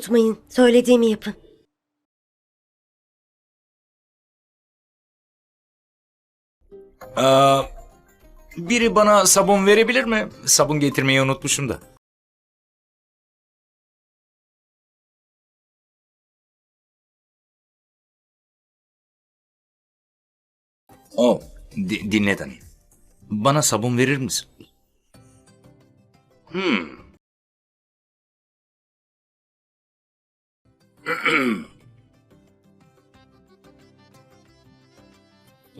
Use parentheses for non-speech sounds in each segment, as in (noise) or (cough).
unutmayın. Söylediğimi yapın. Aa, biri bana sabun verebilir mi? Sabun getirmeyi unutmuşum da. O, di- dinle Dani. Bana sabun verir misin? Hmm. (clears throat)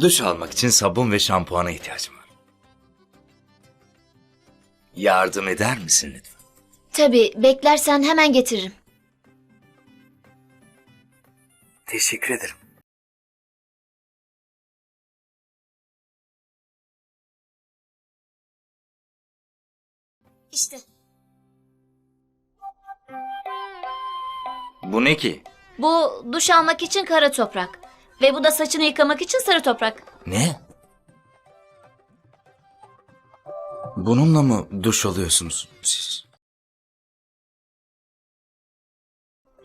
Duş almak için sabun ve şampuana ihtiyacım var. Yardım eder misin lütfen? Tabii beklersen hemen getiririm. Teşekkür ederim. İşte. Bu ne ki? Bu duş almak için kara toprak. Ve bu da saçını yıkamak için sarı toprak. Ne? Bununla mı duş alıyorsunuz siz?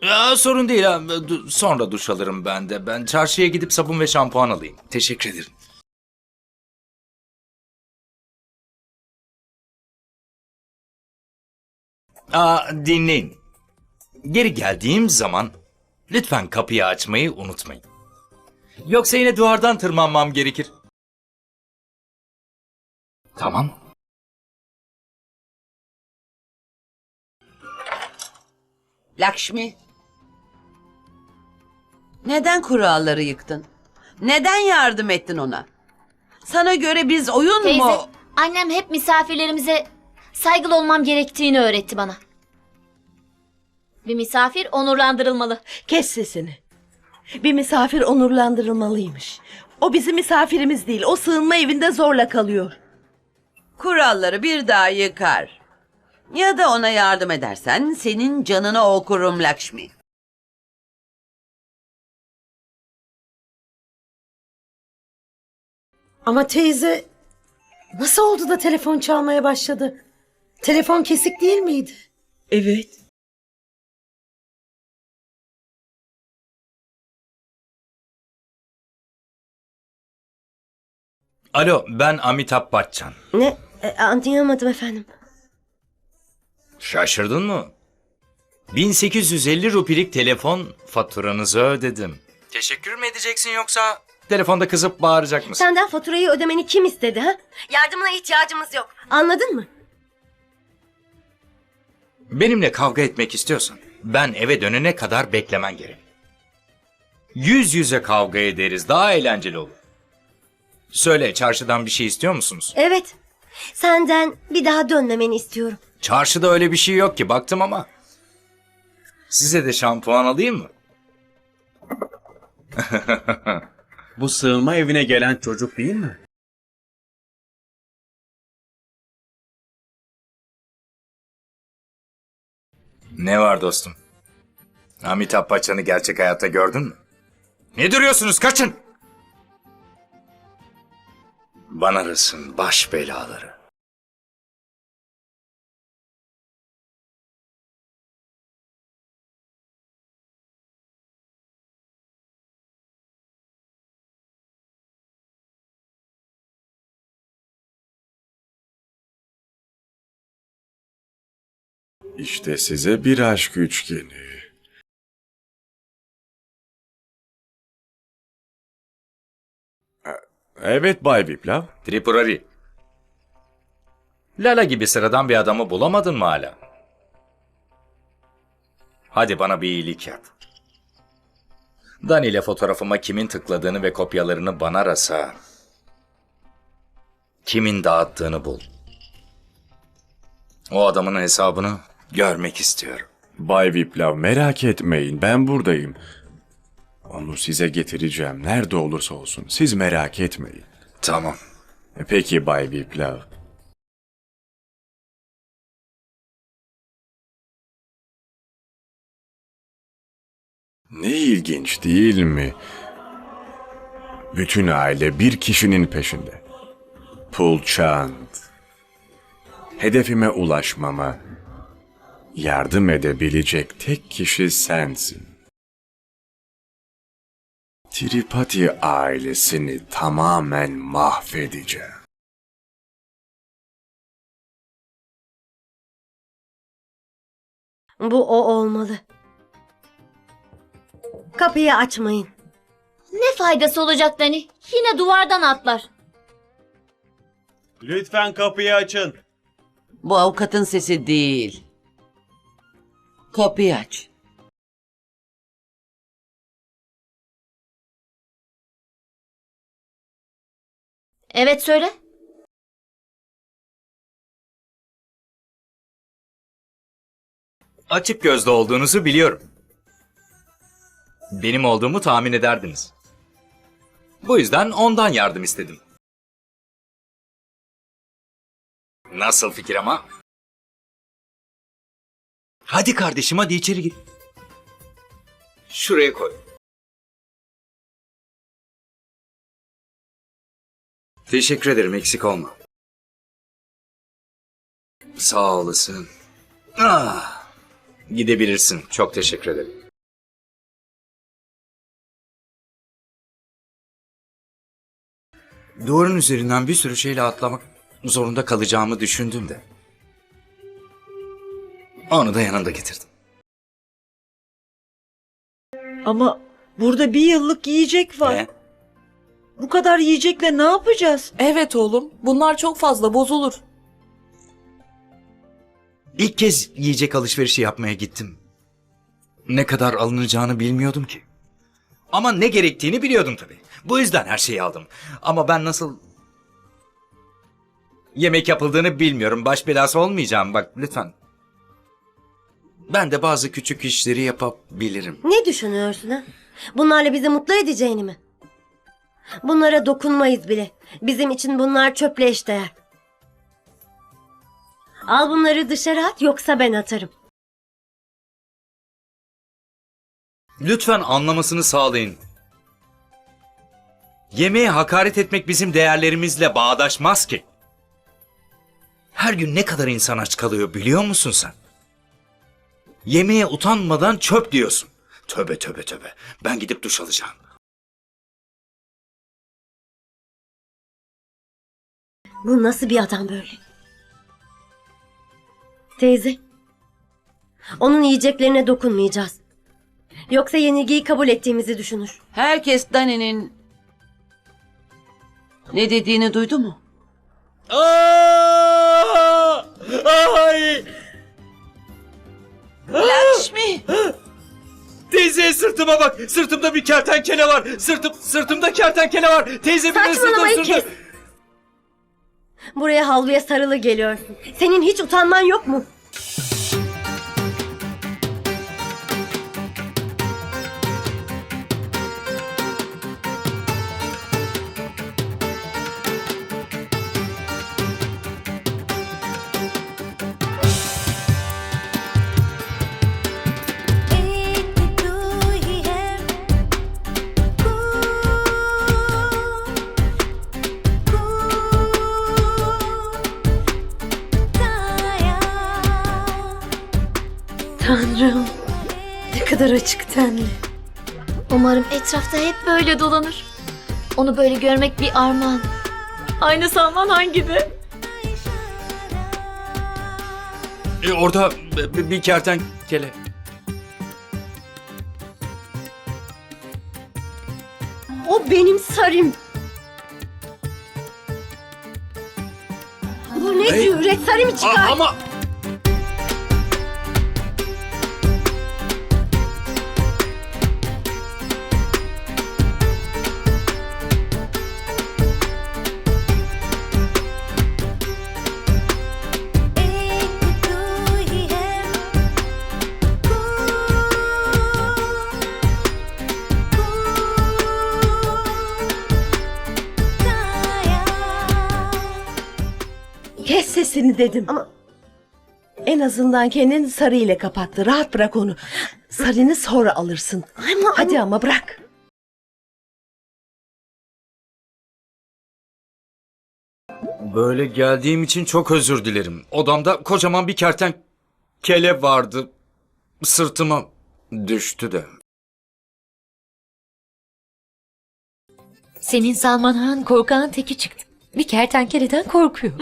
Ya sorun değil ha. Du- Sonra duş alırım ben de. Ben çarşıya gidip sabun ve şampuan alayım. Teşekkür ederim. Aa, dinleyin. Geri geldiğim zaman lütfen kapıyı açmayı unutmayın. Yoksa yine duvardan tırmanmam gerekir. Tamam. Lakşmi. Neden kuralları yıktın? Neden yardım ettin ona? Sana göre biz oyun Teyze, mu? annem hep misafirlerimize saygılı olmam gerektiğini öğretti bana. Bir misafir onurlandırılmalı. Kes sesini. Bir misafir onurlandırılmalıymış. O bizim misafirimiz değil. O sığınma evinde zorla kalıyor. Kuralları bir daha yıkar. Ya da ona yardım edersen senin canını okurum Lakşmi. Ama teyze nasıl oldu da telefon çalmaya başladı? Telefon kesik değil miydi? Evet. Alo, ben Amitabh Bachchan. Ne? E, anlayamadım efendim. Şaşırdın mı? 1850 rupilik telefon faturanızı ödedim. Teşekkür mü edeceksin yoksa telefonda kızıp bağıracak mısın? Senden faturayı ödemeni kim istedi ha? Yardımına ihtiyacımız yok. Anladın mı? Benimle kavga etmek istiyorsan ben eve dönene kadar beklemen gerek. Yüz yüze kavga ederiz daha eğlenceli olur. Söyle çarşıdan bir şey istiyor musunuz? Evet. Senden bir daha dönmemeni istiyorum. Çarşıda öyle bir şey yok ki baktım ama. Size de şampuan alayım mı? (laughs) Bu sığınma evine gelen çocuk değil mi? Ne var dostum? Amitabh Bachchan'ı gerçek hayatta gördün mü? Ne duruyorsunuz kaçın! Banaras'ın baş belaları. İşte size bir aşk üçgeni. Evet Bay Viplav. Tripurari. Lala gibi sıradan bir adamı bulamadın mı hala? Hadi bana bir iyilik yap. Dani ile fotoğrafıma kimin tıkladığını ve kopyalarını bana rasa. Kimin dağıttığını bul. O adamın hesabını görmek istiyorum. Bay Viplav merak etmeyin ben buradayım. Onu size getireceğim nerede olursa olsun. Siz merak etmeyin. Tamam. E, Peki Bay Viplav. Ne ilginç değil mi? Bütün aile bir kişinin peşinde. Pulchand. Hedefime ulaşmama yardım edebilecek tek kişi sensin. Tripati ailesini tamamen mahvedeceğim. Bu o olmalı. Kapıyı açmayın. Ne faydası olacak Dani? Yine duvardan atlar. Lütfen kapıyı açın. Bu avukatın sesi değil. Kapıyı aç. Evet söyle. Açık gözlü olduğunuzu biliyorum. Benim olduğumu tahmin ederdiniz. Bu yüzden ondan yardım istedim. Nasıl fikir ama? Hadi kardeşim hadi içeri gir. Şuraya koy. Teşekkür ederim eksik olma. Sağ olasın. Ah. Gidebilirsin. Çok teşekkür ederim. Duvarın üzerinden bir sürü şeyle atlamak zorunda kalacağımı düşündüm de. Onu da yanında getirdim. Ama burada bir yıllık yiyecek var. Ne? Bu kadar yiyecekle ne yapacağız? Evet oğlum, bunlar çok fazla bozulur. İlk kez yiyecek alışverişi yapmaya gittim. Ne kadar alınacağını bilmiyordum ki. Ama ne gerektiğini biliyordum tabii. Bu yüzden her şeyi aldım. Ama ben nasıl yemek yapıldığını bilmiyorum. Baş belası olmayacağım bak lütfen. Ben de bazı küçük işleri yapabilirim. Ne düşünüyorsun ha? Bunlarla bizi mutlu edeceğini mi? Bunlara dokunmayız bile. Bizim için bunlar çöple eşdeğer. Al bunları dışarı at yoksa ben atarım. Lütfen anlamasını sağlayın. Yemeğe hakaret etmek bizim değerlerimizle bağdaşmaz ki. Her gün ne kadar insan aç kalıyor biliyor musun sen? Yemeğe utanmadan çöp diyorsun. Töbe töbe töbe. Ben gidip duş alacağım. Bu nasıl bir adam böyle? Teyze. Onun yiyeceklerine dokunmayacağız. Yoksa yenilgiyi kabul ettiğimizi düşünür. Herkes Dani'nin ne dediğini duydu mu? Ay! Lakshmi! Teyze sırtıma bak. Sırtımda bir kertenkele var. Sırtım sırtımda kertenkele var. Teyze bir de sırtım Saçmalamayı sırtım. Buraya havluya sarılı geliyorsun. Senin hiç utanman yok mu? Kadar açık tenli. Umarım etrafta hep böyle dolanır. Onu böyle görmek bir armağan. Aynı Salman hangide? E, orada b- bir kertenkele. O benim sarım. Bu ne Hey. cüret sarımı çıkar. A- ama Kes sesini dedim. Ama- En azından kendini sarı ile kapattı. Rahat bırak onu. Sarını sonra alırsın. Ama Hadi ama bırak. böyle geldiğim için çok özür dilerim. Odamda kocaman bir kerten kele vardı. Sırtıma düştü de. Senin Salman Han korkağın teki çıktı. Bir kertenkeleden korkuyor.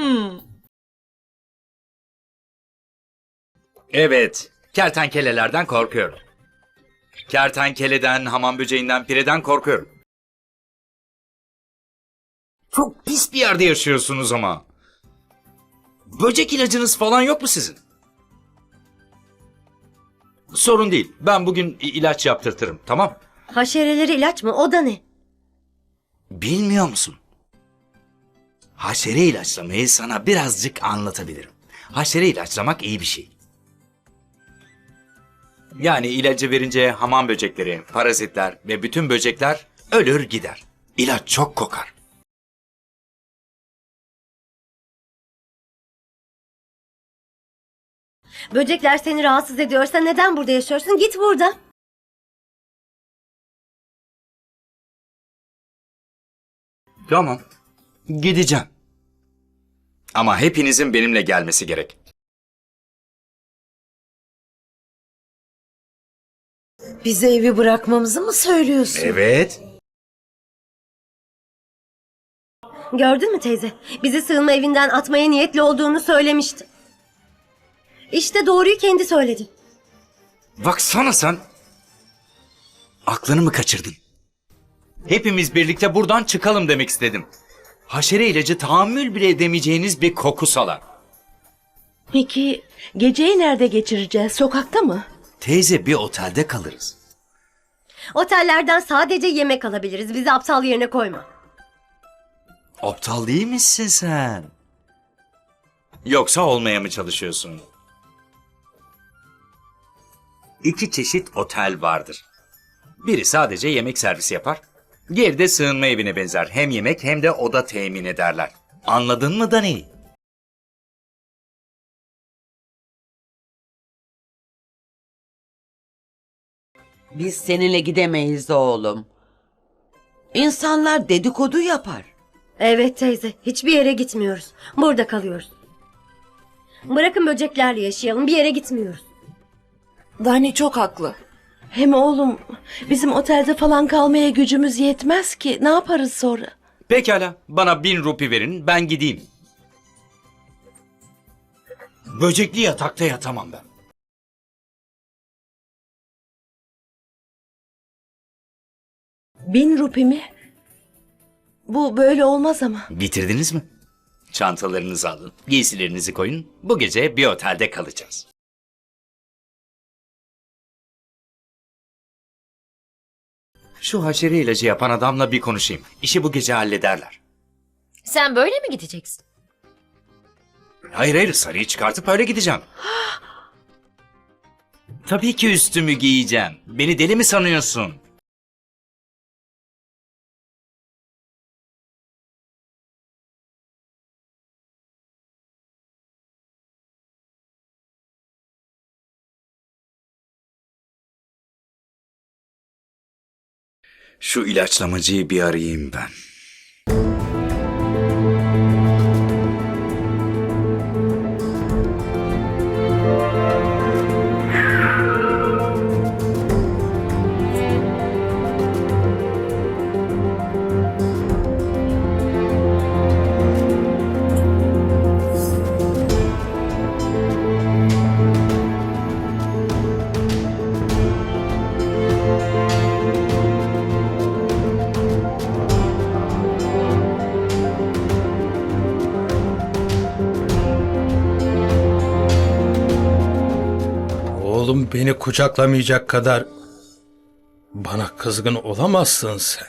Evet, kertenkelelerden korkuyorum. Kertenkeleden, hamam böceğinden, pireden korkuyorum. Çok pis bir yerde yaşıyorsunuz ama. Böcek ilacınız falan yok mu sizin? Sorun değil. Ben bugün i- ilaç yaptırtırım, tamam? Haşereleri ilaç mı? O da ne? Bilmiyor musun? Haşere ilaçlamayı sana birazcık anlatabilirim. Haşere ilaçlamak iyi bir şey. Yani ilacı verince hamam böcekleri, parazitler ve bütün böcekler ölür gider. İlaç çok kokar. Böcekler seni rahatsız ediyorsa neden burada yaşıyorsun? Git burada. Tamam. Gideceğim. Ama hepinizin benimle gelmesi gerek. Bize evi bırakmamızı mı söylüyorsun? Evet. Gördün mü teyze? Bizi sığınma evinden atmaya niyetli olduğunu söylemişti. İşte doğruyu kendi söyledi. Baksana sen. Aklını mı kaçırdın? Hepimiz birlikte buradan çıkalım demek istedim. Haşere ilacı tahammül bile edemeyeceğiniz bir koku salar. Peki geceyi nerede geçireceğiz? Sokakta mı? Teyze bir otelde kalırız. Otellerden sadece yemek alabiliriz. Bizi aptal yerine koyma. Aptal değil misin sen? Yoksa olmaya mı çalışıyorsun? İki çeşit otel vardır. Biri sadece yemek servisi yapar. Diğeri de sığınma evine benzer. Hem yemek hem de oda temin ederler. Anladın mı Dani? Biz seninle gidemeyiz oğlum. İnsanlar dedikodu yapar. Evet teyze. Hiçbir yere gitmiyoruz. Burada kalıyoruz. Bırakın böceklerle yaşayalım. Bir yere gitmiyoruz. Dani çok haklı. Hem oğlum bizim otelde falan kalmaya gücümüz yetmez ki. Ne yaparız sonra? Pekala, bana bin rupi verin, ben gideyim. Böcekli yatakta yatamam ben. Bin rupi mi? Bu böyle olmaz ama. Bitirdiniz mi? Çantalarınızı alın, giysilerinizi koyun. Bu gece bir otelde kalacağız. Şu haşere ilacı yapan adamla bir konuşayım. İşi bu gece hallederler. Sen böyle mi gideceksin? Hayır hayır sarıyı çıkartıp öyle gideceğim. (gasps) Tabii ki üstümü giyeceğim. Beni deli mi sanıyorsun? Şu ilaçlamacıyı bir arayayım ben. Beni kucaklamayacak kadar bana kızgın olamazsın sen.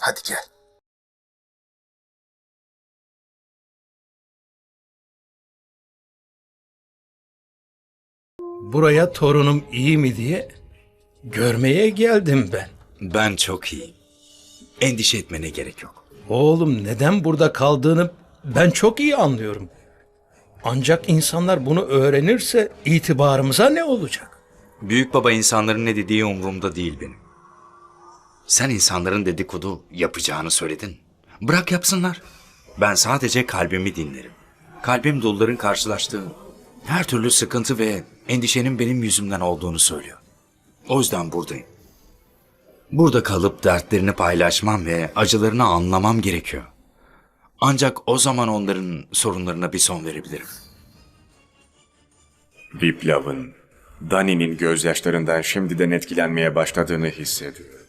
Hadi gel. Buraya torunum iyi mi diye görmeye geldim ben. Ben çok iyiyim. Endişe etmene gerek yok. Oğlum neden burada kaldığını ben çok iyi anlıyorum. Ancak insanlar bunu öğrenirse itibarımıza ne olacak? Büyük baba insanların ne dediği umurumda değil benim. Sen insanların dedikodu yapacağını söyledin. Bırak yapsınlar. Ben sadece kalbimi dinlerim. Kalbim doluların karşılaştığı her türlü sıkıntı ve endişenin benim yüzümden olduğunu söylüyor. O yüzden buradayım. Burada kalıp dertlerini paylaşmam ve acılarını anlamam gerekiyor. Ancak o zaman onların sorunlarına bir son verebilirim. Viplav'ın, Dani'nin gözyaşlarından şimdiden etkilenmeye başladığını hissediyorum.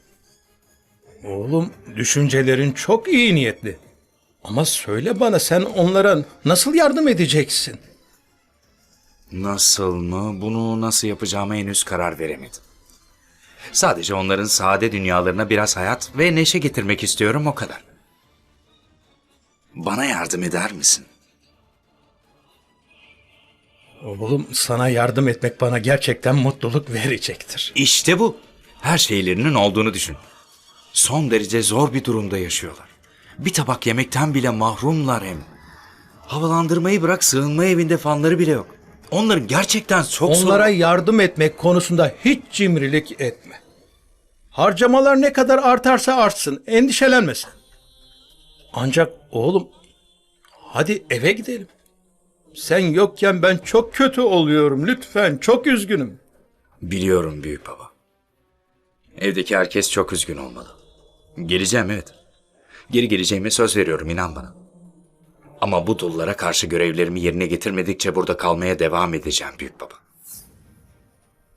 Oğlum düşüncelerin çok iyi niyetli. Ama söyle bana sen onlara nasıl yardım edeceksin? Nasıl mı? Bunu nasıl yapacağıma henüz karar veremedim. Sadece onların sade dünyalarına biraz hayat ve neşe getirmek istiyorum o kadar. Bana yardım eder misin? Oğlum sana yardım etmek bana gerçekten mutluluk verecektir. İşte bu. Her şeylerinin olduğunu düşün. Son derece zor bir durumda yaşıyorlar. Bir tabak yemekten bile mahrumlar hem. Havalandırmayı bırak sığınma evinde fanları bile yok. Onların gerçekten çok Onlara sorun- yardım etmek konusunda hiç cimrilik etme. Harcamalar ne kadar artarsa artsın, endişelenmesin. Ancak oğlum, hadi eve gidelim. Sen yokken ben çok kötü oluyorum. Lütfen, çok üzgünüm. Biliyorum büyük baba. Evdeki herkes çok üzgün olmalı. Geleceğim evet. Geri geleceğime söz veriyorum inan bana. Ama bu dullara karşı görevlerimi yerine getirmedikçe burada kalmaya devam edeceğim büyük baba.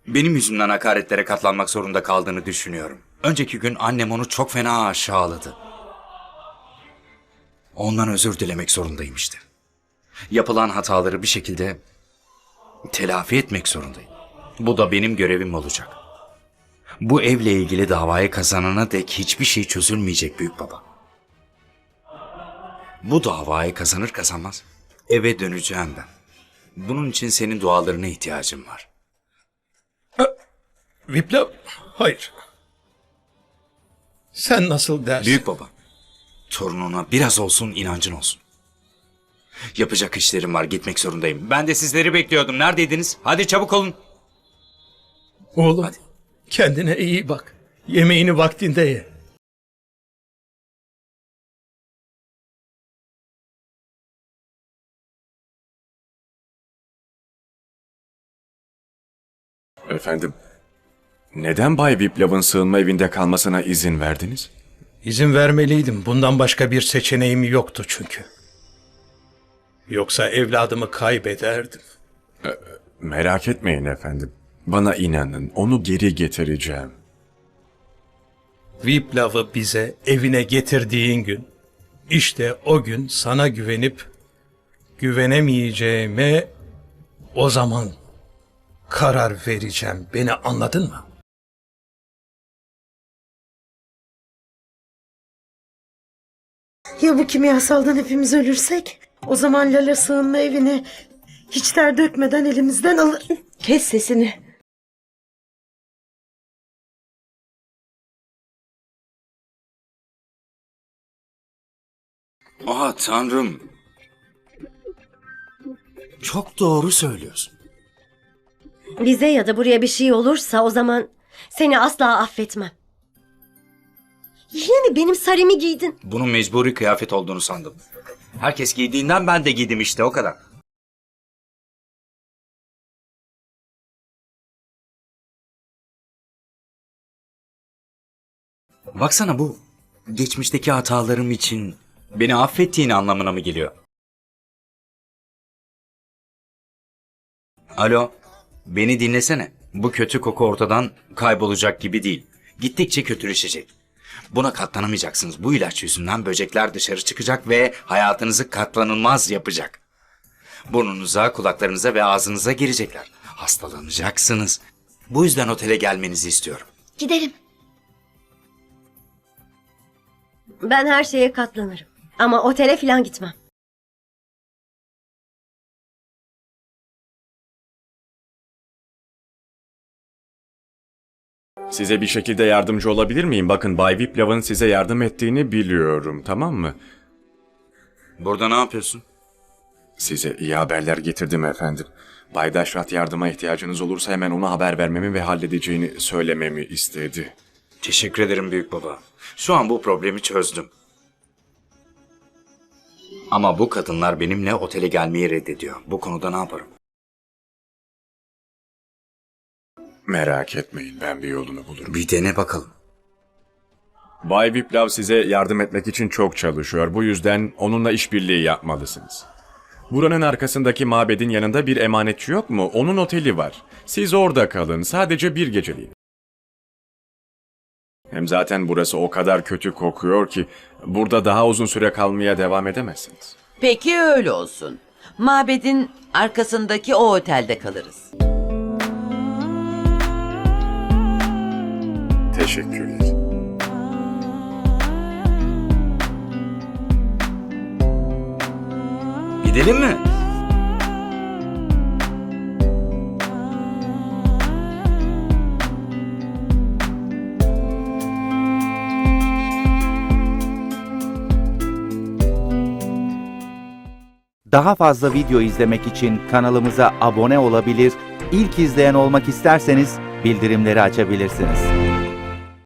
Benim yüzümden hakaretlere katlanmak zorunda kaldığını düşünüyorum. Önceki gün annem onu çok fena aşağıladı. Ondan özür dilemek zorundayım işte. Yapılan hataları bir şekilde telafi etmek zorundayım. Bu da benim görevim olacak. Bu evle ilgili davayı kazanana dek hiçbir şey çözülmeyecek büyük baba. Bu davayı kazanır kazanmaz eve döneceğim ben. Bunun için senin dualarına ihtiyacım var. Viplav, hayır. Sen nasıl dersin? Büyük baba, torununa biraz olsun inancın olsun. Yapacak işlerim var, gitmek zorundayım. Ben de sizleri bekliyordum. Neredeydiniz? Hadi çabuk olun. Oğlum, Hadi. kendine iyi bak. Yemeğini vaktinde ye. Efendim, neden Bay Viplav'ın sığınma evinde kalmasına izin verdiniz? İzin vermeliydim. Bundan başka bir seçeneğim yoktu çünkü. Yoksa evladımı kaybederdim. Merak etmeyin efendim. Bana inanın, onu geri getireceğim. Viplav'ı bize evine getirdiğin gün, işte o gün sana güvenip güvenemeyeceğime o zaman karar vereceğim. Beni anladın mı? Ya bu kimyasaldan hepimiz ölürsek? O zaman Lala sığınma evini hiç ter dökmeden elimizden alır. Kes sesini. Aa tanrım. Çok doğru söylüyorsun. Bize ya da buraya bir şey olursa o zaman seni asla affetmem. Yine mi benim sarımı giydin? Bunun mecburi kıyafet olduğunu sandım. Herkes giydiğinden ben de giydim işte o kadar. Baksana bu geçmişteki hatalarım için beni affettiğin anlamına mı geliyor? Alo, beni dinlesene. Bu kötü koku ortadan kaybolacak gibi değil. Gittikçe kötüleşecek. Buna katlanamayacaksınız. Bu ilaç yüzünden böcekler dışarı çıkacak ve hayatınızı katlanılmaz yapacak. Burnunuza, kulaklarınıza ve ağzınıza girecekler. Hastalanacaksınız. Bu yüzden otele gelmenizi istiyorum. Gidelim. Ben her şeye katlanırım. Ama otele falan gitmem. Size bir şekilde yardımcı olabilir miyim? Bakın Bay Viplav'ın size yardım ettiğini biliyorum, tamam mı? Burada ne yapıyorsun? Size iyi haberler getirdim efendim. Bay Daşrat yardıma ihtiyacınız olursa hemen ona haber vermemi ve halledeceğini söylememi istedi. Teşekkür ederim büyük baba. Şu an bu problemi çözdüm. Ama bu kadınlar benimle otele gelmeyi reddediyor. Bu konuda ne yaparım? Merak etmeyin ben bir yolunu bulurum. Bir dene bakalım. Bay Viplav size yardım etmek için çok çalışıyor. Bu yüzden onunla işbirliği yapmalısınız. Buranın arkasındaki mabedin yanında bir emanetçi yok mu? Onun oteli var. Siz orada kalın. Sadece bir geceliğine. Hem zaten burası o kadar kötü kokuyor ki burada daha uzun süre kalmaya devam edemezsiniz. Peki öyle olsun. Mabedin arkasındaki o otelde kalırız. Teşekkürler. Gidelim mi? Daha fazla video izlemek için kanalımıza abone olabilir, ilk izleyen olmak isterseniz bildirimleri açabilirsiniz.